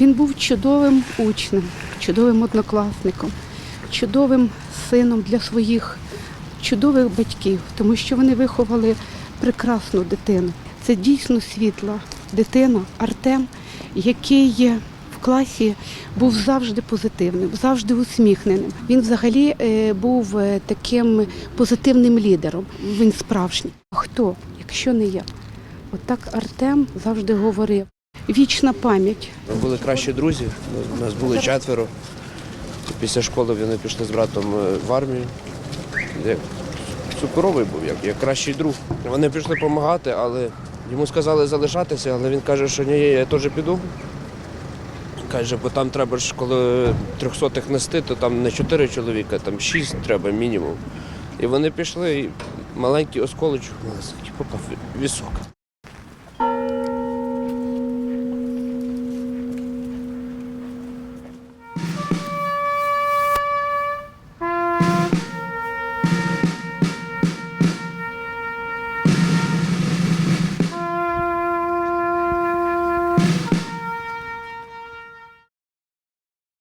Він був чудовим учнем, чудовим однокласником, чудовим сином для своїх чудових батьків, тому що вони виховали прекрасну дитину. Це дійсно світла дитина Артем, який в класі був завжди позитивним, завжди усміхненим. Він взагалі е, був е, таким позитивним лідером. Він справжній. Хто, якщо не я? Отак Артем завжди говорив. Вічна пам'ять. Ми були кращі друзі, нас було четверо. Після школи вони пішли з братом е, в армію. Як цукровий був, як, як кращий друг. Вони пішли допомагати, але йому сказали залишатися, але він каже, що ні, я теж піду. Каже, бо там треба ж, коли трьохсотих нести, то там не чотири чоловіка, там шість треба мінімум. І вони пішли, і маленький осколочок, у нас, попав в вісок.